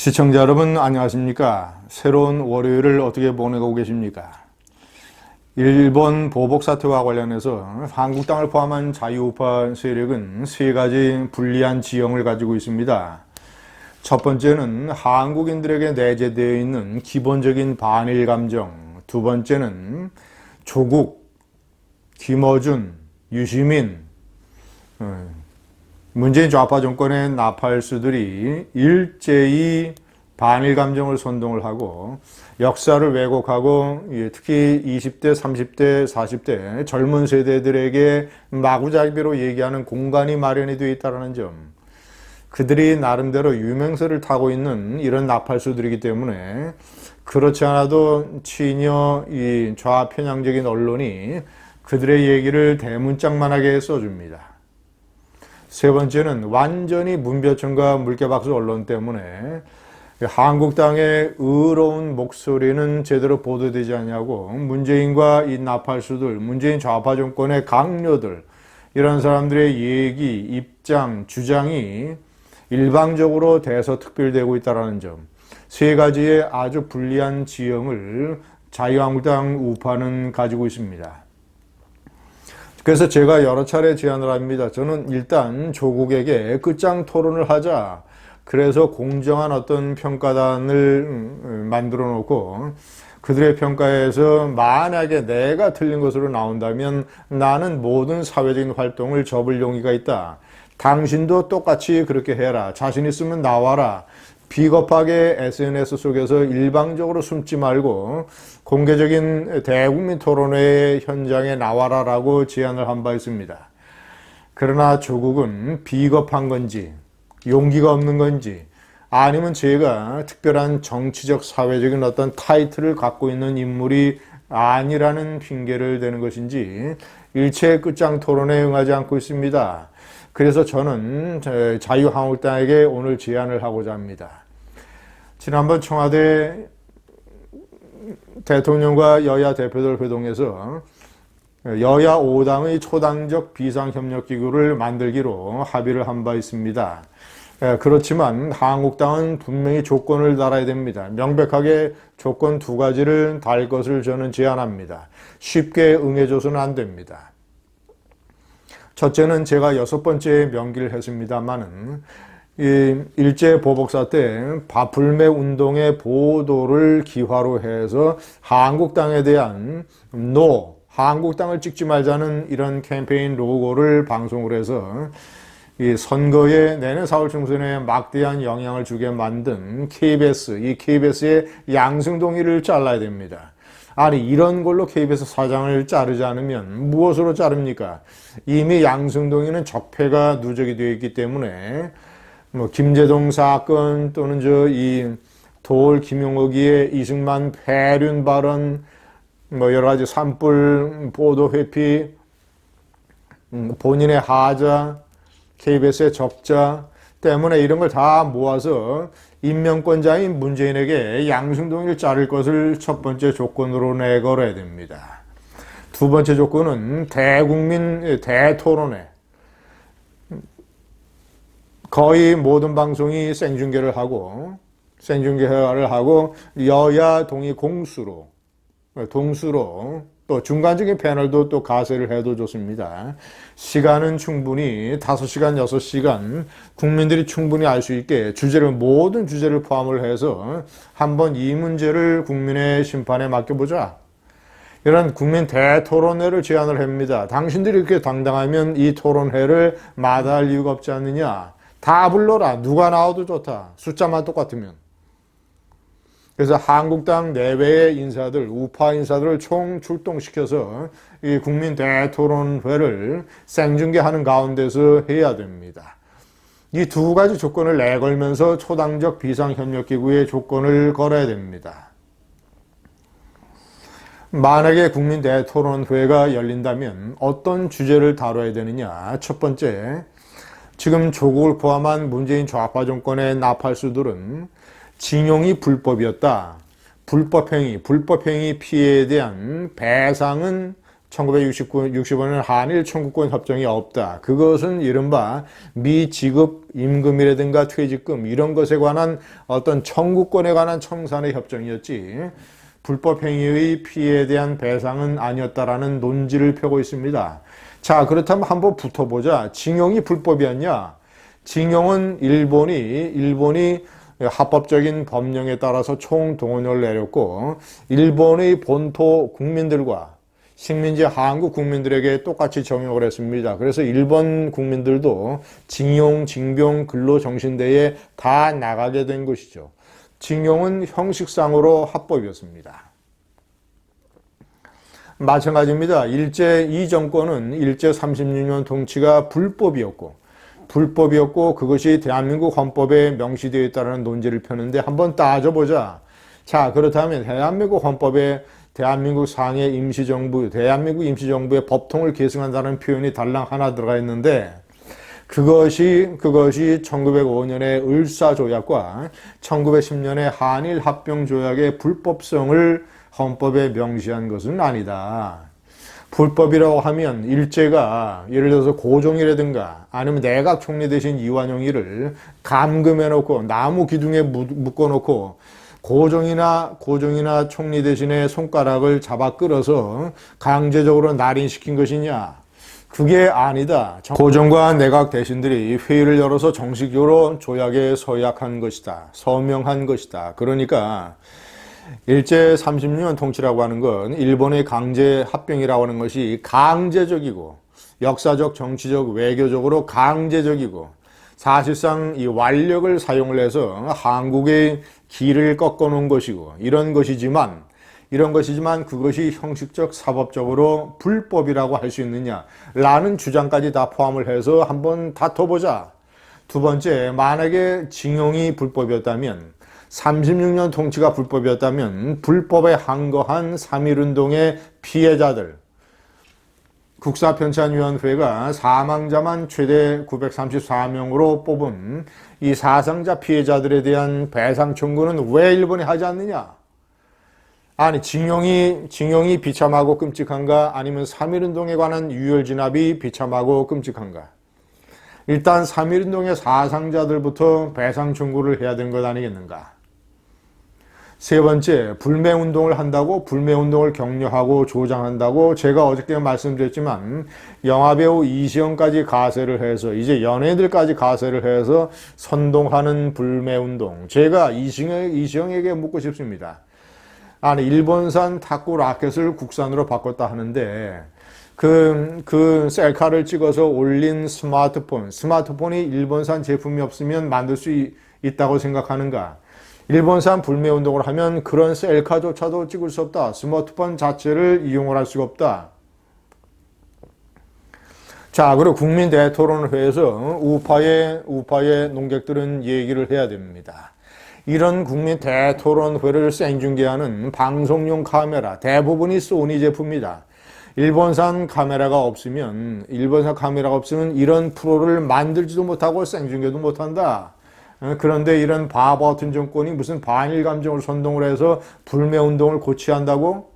시청자 여러분 안녕하십니까? 새로운 월요일을 어떻게 보내고 계십니까? 일본 보복 사태와 관련해서 한국당을 포함한 자유우파 세력은 세 가지 불리한 지형을 가지고 있습니다. 첫 번째는 한국인들에게 내재되어 있는 기본적인 반일 감정. 두 번째는 조국, 김어준, 유시민, 어, 문재인 좌파 정권의 나팔수들이 일제히 반일 감정을 선동을 하고 역사를 왜곡하고 예, 특히 20대, 30대, 40대 젊은 세대들에게 마구잡이로 얘기하는 공간이 마련이 되어 있다는 점. 그들이 나름대로 유명세를 타고 있는 이런 나팔수들이기 때문에 그렇지 않아도 친여 이 좌편향적인 언론이 그들의 얘기를 대문짝만하게 써줍니다. 세 번째는 완전히 문벼천과 물개박수 언론 때문에 한국당의 의로운 목소리는 제대로 보도되지 않냐고 문재인과 이 나팔수들, 문재인 좌파 정권의 강요들 이런 사람들의 얘기, 입장, 주장이 일방적으로 대서특별되고 있다는 점. 세 가지의 아주 불리한 지형을 자유한국당 우파는 가지고 있습니다. 그래서 제가 여러 차례 제안을 합니다. 저는 일단 조국에게 끝장 토론을 하자. 그래서 공정한 어떤 평가단을 음, 만들어 놓고 그들의 평가에서 만약에 내가 틀린 것으로 나온다면 나는 모든 사회적인 활동을 접을 용의가 있다. 당신도 똑같이 그렇게 해라. 자신 있으면 나와라. 비겁하게 SNS 속에서 일방적으로 숨지 말고 공개적인 대국민 토론회 현장에 나와라라고 제안을 한 바 있습니다. 그러나 조국은 비겁한 건지 용기가 없는 건지 아니면 제가 특별한 정치적 사회적인 어떤 타이틀을 갖고 있는 인물이 아니라는 핑계를 대는 것인지 일체 끝장 토론에 응하지 않고 있습니다. 그래서 저는 자유한국당에게 오늘 제안을 하고자 합니다. 지난번 청와대 대통령과 여야 대표들 회동에서 여야 5당의 초당적 비상협력기구를 만들기로 합의를 한 바 있습니다. 그렇지만 한국당은 분명히 조건을 달아야 됩니다. 명백하게 조건 두 가지를 달 것을 저는 제안합니다. 쉽게 응해줘서는 안 됩니다. 첫째는 제가 여섯 번째 명기를 했습니다만은 일제 보복사 때 바풀매 운동의 보도를 기화로 해서 한국당에 대한 노, 한국당을 찍지 말자는 이런 캠페인 로고를 방송을 해서 이 선거에 내년 4월 총선에 막대한 영향을 주게 만든 KBS, 이 KBS의 양승동이를 잘라야 됩니다. 아니 이런 걸로 KBS 사장을 자르지 않으면 무엇으로 자릅니까? 이미 양승동이는 적폐가 누적이 되어 있기 때문에 뭐 김재동 사건 또는 저이돌 김용옥이의 이승만 폐륜 발언 뭐 여러 가지 산불 보도 회피 음, 본인의 하자 KBS의 적자 때문에 이런 걸 다 모아서 임명권자인 문재인에게 양승동을 자를 것을 첫 번째 조건으로 내걸어야 됩니다. 두 번째 조건은 대국민 대토론회 거의 모든 방송이 생중계를 하고 생중계를 하고 여야 동의 공수로 동수로 또 중간적인 패널도 또 가세를 해도 좋습니다. 시간은 충분히 5시간, 6시간 국민들이 충분히 알 수 있게 주제를 모든 주제를 포함을 해서 한번 이 문제를 국민의 심판에 맡겨보자. 이런 국민 대토론회를 제안을 합니다. 당신들이 이렇게 당당하면 이 토론회를 마다할 이유가 없지 않느냐. 다 불러라. 누가 나와도 좋다. 숫자만 똑같으면. 그래서 한국당 내외의 인사들, 우파 인사들을 총 출동시켜서 이 국민 대토론회를 생중계하는 가운데서 해야 됩니다. 이 두 가지 조건을 내걸면서 초당적 비상협력기구의 조건을 걸어야 됩니다. 만약에 국민 대토론회가 열린다면 어떤 주제를 다뤄야 되느냐? 첫 번째, 지금 조국을 포함한 문재인 좌파 정권의 나팔수들은 징용이 불법이었다. 불법행위, 불법행위 피해에 대한 배상은 1965년 한일 청구권 협정이 없다. 그것은 이른바 미지급 임금이라든가 퇴직금 이런 것에 관한 어떤 청구권에 관한 청산의 협정이었지. 불법 행위의 피해에 대한 배상은 아니었다라는 논지를 펴고 있습니다. 자, 그렇다면 한번 붙어보자. 징용이 불법이었냐? 징용은 일본이 일본이 합법적인 법령에 따라서 총동원을 내렸고 일본의 본토 국민들과 식민지 한국 국민들에게 똑같이 적용을 했습니다. 그래서 일본 국민들도 징용, 징병, 근로정신대에 다 나가게 된 것이죠. 징용은 형식상으로 합법이었습니다. 마찬가지입니다. 일제 이 정권은 일제 36년 통치가 불법이었고 불법이었고 그것이 대한민국 헌법에 명시되어 있다는 논지를 펴는데 한번 따져보자. 자 그렇다면 대한민국 헌법에 대한민국 상해 임시정부, 대한민국 임시정부의 법통을 계승한다는 표현이 달랑 하나 들어가 있는데 그것이 그것이 1905년의 을사조약과 1910년의 한일 합병 조약의 불법성을 헌법에 명시한 것은 아니다. 불법이라고 하면 일제가 예를 들어서 고종이라든가 아니면 내각 총리 대신 이완용이를 감금해 놓고 나무 기둥에 묶어 놓고 고종이나 고종이나 총리 대신에 손가락을 잡아 끌어서 강제적으로 날인시킨 것이냐? 그게 아니다. 고종과 내각 대신들이 회의를 열어서 정식으로 조약에 서약한 것이다. 서명한 것이다. 그러니까 일제 36년 통치라고 하는 건 일본의 강제 합병이라고 하는 것이 강제적이고 역사적, 정치적, 외교적으로 강제적이고 사실상 이 완력을 사용을 해서 한국의 길을 꺾어 놓은 것이고 이런 것이지만 이런 것이지만 그것이 형식적 사법적으로 불법이라고 할 수 있느냐 라는 주장까지 다 포함을 해서 한번 다퉈보자. 두 번째, 만약에 징용이 불법이었다면 36년 통치가 불법이었다면 불법에 항거한 3.1운동의 피해자들 국사편찬위원회가 사망자만 최대 934명으로 뽑은 이 사상자 피해자들에 대한 배상 청구는 왜 일본이 하지 않느냐? 아니 징용이 징용이 비참하고 끔찍한가 아니면 3.1운동에 관한 유혈 진압이 비참하고 끔찍한가? 일단 3.1운동의 사상자들부터 배상 청구를 해야 되는 것 아니겠는가? 세 번째, 불매 운동을 한다고 불매 운동을 격려하고 조장한다고 제가 어저께 말씀드렸지만 영화배우 이시영까지 가세를 해서 이제 연예인들까지 가세를 해서 선동하는 불매 운동. 제가 이시영, 이시영에게 묻고 싶습니다. 아니, 일본산 탁구 라켓을 국산으로 바꿨다 하는데 그, 그 셀카를 찍어서 올린 스마트폰, 스마트폰이 일본산 제품이 없으면 만들 수 있다고 생각하는가? 일본산 불매운동을 하면 그런 셀카조차도 찍을 수 없다. 스마트폰 자체를 이용을 할 수가 없다. 자, 그리고 국민 대토론회에서 우파의, 우파의 농객들은 얘기를 해야 됩니다. 이런 국민 대토론회를 생중계하는 방송용 카메라 대부분이 소니 제품입니다. 일본산 카메라가 없으면 일본산 카메라가 없으면 이런 프로를 만들지도 못하고 생중계도 못한다. 어, 그런데 이런 바보 같은 정권이 무슨 반일 감정을 선동을 해서 불매 운동을 고취한다고?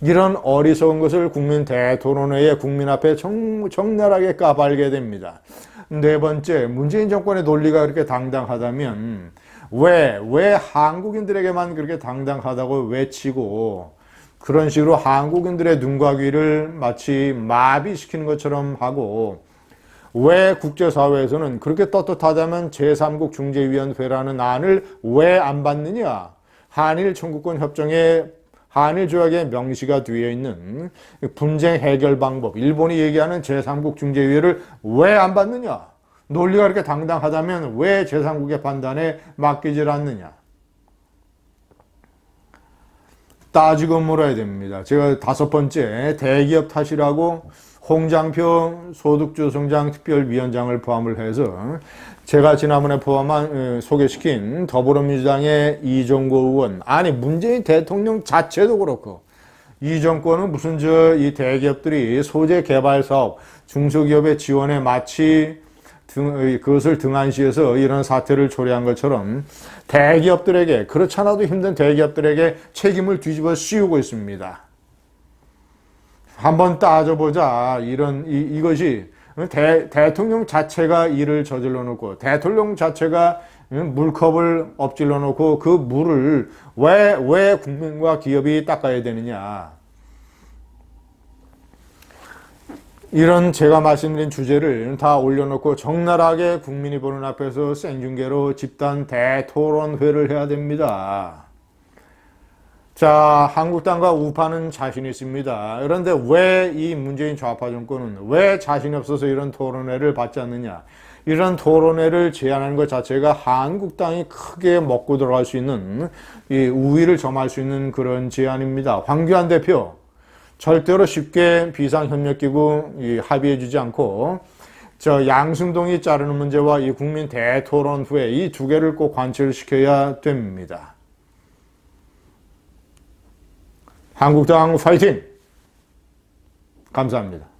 이런 어리석은 것을 국민 대토론회에 국민 앞에 정, 적나라하게 까발게 됩니다. 네 번째, 문재인 정권의 논리가 그렇게 당당하다면 왜, 왜 한국인들에게만 그렇게 당당하다고 외치고 그런 식으로 한국인들의 눈과 귀를 마치 마비시키는 것처럼 하고 왜 국제사회에서는 그렇게 떳떳하다면 제3국 중재위원회라는 안을 왜 안 받느냐? 한일 청구권 협정에 한일 조약에 명시가 되어 있는 분쟁 해결 방법, 일본이 얘기하는 제3국 중재위를 왜 안 받느냐? 논리가 그렇게 당당하다면 왜 제3국의 판단에 맡기질 않느냐? 따지고 물어야 됩니다. 제가 다섯 번째 대기업 탓이라고 홍장표 소득주 성장 특별위원장을 포함을 해서 제가 지난번에 포함한 소개시킨 더불어민주당의 이종고 의원 아니 문재인 대통령 자체도 그렇고 이 정권은 무슨 저 이 대기업들이 소재 개발 사업 중소기업의 지원에 마치 등, 그것을 등한시해서 이런 사태를 초래한 것처럼 대기업들에게 그렇잖아도 힘든 대기업들에게 책임을 뒤집어 씌우고 있습니다. 한번 따져보자. 이런 이, 이것이 대, 대통령 자체가 일을 저질러 놓고 대통령 자체가 물컵을 엎질러 놓고 그 물을 왜, 왜 국민과 기업이 닦아야 되느냐. 이런 제가 말씀드린 주제를 다 올려놓고 적나라하게 국민이 보는 앞에서 생중계로 집단 대토론회를 해야 됩니다. 자, 한국당과 우파는 자신 있습니다. 그런데 왜 이 문재인 좌파 정권은 왜 자신이 없어서 이런 토론회를 받지 않느냐? 이런 토론회를 제안하는 것 자체가 한국당이 크게 먹고 들어갈 수 있는 이 우위를 점할 수 있는 그런 제안입니다. 황교안 대표 절대로 쉽게 비상협력기구 이 합의해주지 않고 저 양승동이 자르는 문제와 이 국민 대토론회 이두 개를 꼭 관철 시켜야 됩니다. 한국당 파이팅! 감사합니다.